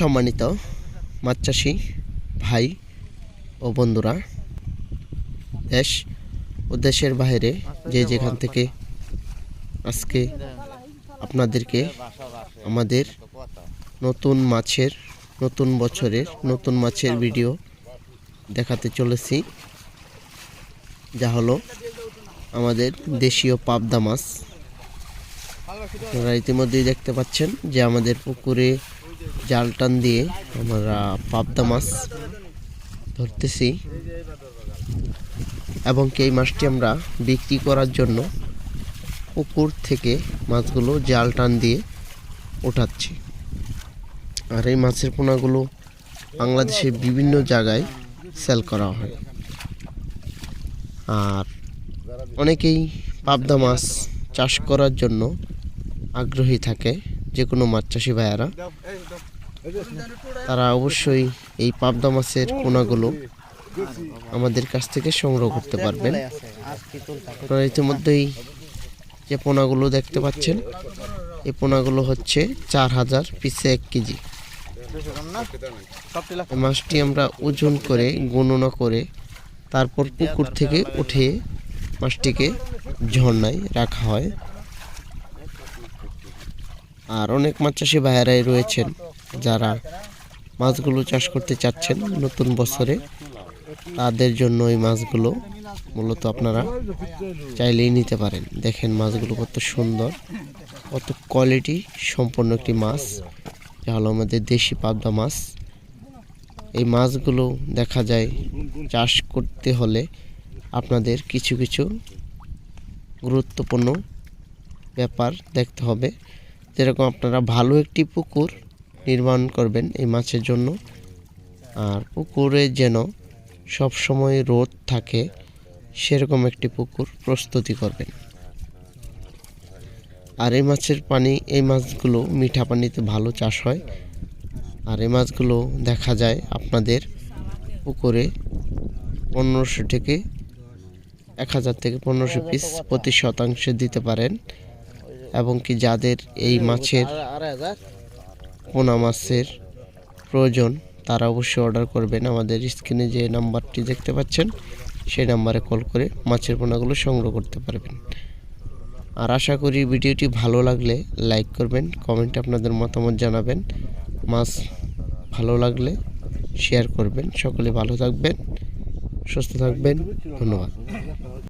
সম্মানিত মাছ চাষি ভাই ও বন্ধুরা, দেশ ও দেশের বাইরে যে যেখান থেকে আজকে আপনাদেরকে আমাদের নতুন মাছের, নতুন বছরের, নতুন মাছের ভিডিও দেখাতে চলেছি, যা হলো আমাদের দেশীয় পাবদা মাছ। আপনারা ইতিমধ্যেই দেখতে পাচ্ছেন যে আমাদের পুকুরে জাল টান দিয়ে আমরা পাবদা মাছ ধরতেছি। এবং এই মাছটি আমরা বিক্রি করার জন্য পুকুর থেকে মাছগুলো জাল টান দিয়ে ওঠাচ্ছি। আর এই মাছের পোনাগুলো বাংলাদেশের বিভিন্ন জায়গায় সেল করা হয়। আর অনেকেই পাবদা মাছ চাষ করার জন্য আগ্রহী থাকে। যে কোনো মাছ চাষি ভাইয়ারা, তারা অবশ্যই এই পাবদা মাছের পোনাগুলো আমাদের কাছ থেকে সংগ্রহ করতে পারবেন। আপনারা ইতিমধ্যেই যে পোনাগুলো দেখতে পাচ্ছেন, এই পোনাগুলো হচ্ছে চার হাজার পিসে এক কেজি। মাছটি আমরা ওজন করে, গণনা করে, তারপর পুকুর থেকে উঠে মাছটিকে ঝর্ণায় রাখা হয়। আর অনেক মাছ চাষি ভাইয়ারাই রয়েছেন যারা মাছগুলো চাষ করতে চাচ্ছেন নতুন বছরে। তাদের জন্য এই মাছগুলো মূলত আপনারা চাইলেই নিতে পারেন। দেখেন মাছগুলো কত সুন্দর, কত কোয়ালিটি সম্পন্ন একটি মাছ। যা হলো আমাদের দেশি পাবদা মাছ। এই মাছগুলো দেখা যায় চাষ করতে হলে আপনাদের কিছু কিছু গুরুত্বপূর্ণ ব্যাপার দেখতে হবে। যেরকম আপনারা ভালো একটি পুকুর নির্মাণ করবেন এই মাছের জন্য। আর পুকুরে যেন সব সময় রোদ থাকে, সেরকম একটি পুকুর প্রস্তুতি করবেন। আর এই মাছের পানি, এই মাছগুলো মিঠা পানিতে ভালো চাষ হয়। আর এই মাছগুলো দেখা যায় আপনাদের পুকুরে পনেরোশো থেকে এক হাজার থেকে পনেরোশো পিস প্রতি শতাংশে দিতে পারেন। এবং কি যাদের এই মাছের পোনা মাছের প্রয়োজন, তারা অবশ্যই অর্ডার করবেন। আমাদের স্ক্রিনে যে নাম্বারটি দেখতে পাচ্ছেন, সেই নাম্বারে কল করে মাছের পোনাগুলো সংগ্রহ করতে পারবেন। আর আশা করি ভিডিওটি ভালো লাগলে লাইক করবেন কমেন্টে আপনাদের মতামত জানাবেন, মাছ ভালো লাগলে শেয়ার করবেন। সকলে ভালো থাকবেন, সুস্থ থাকবেন, ধন্যবাদ।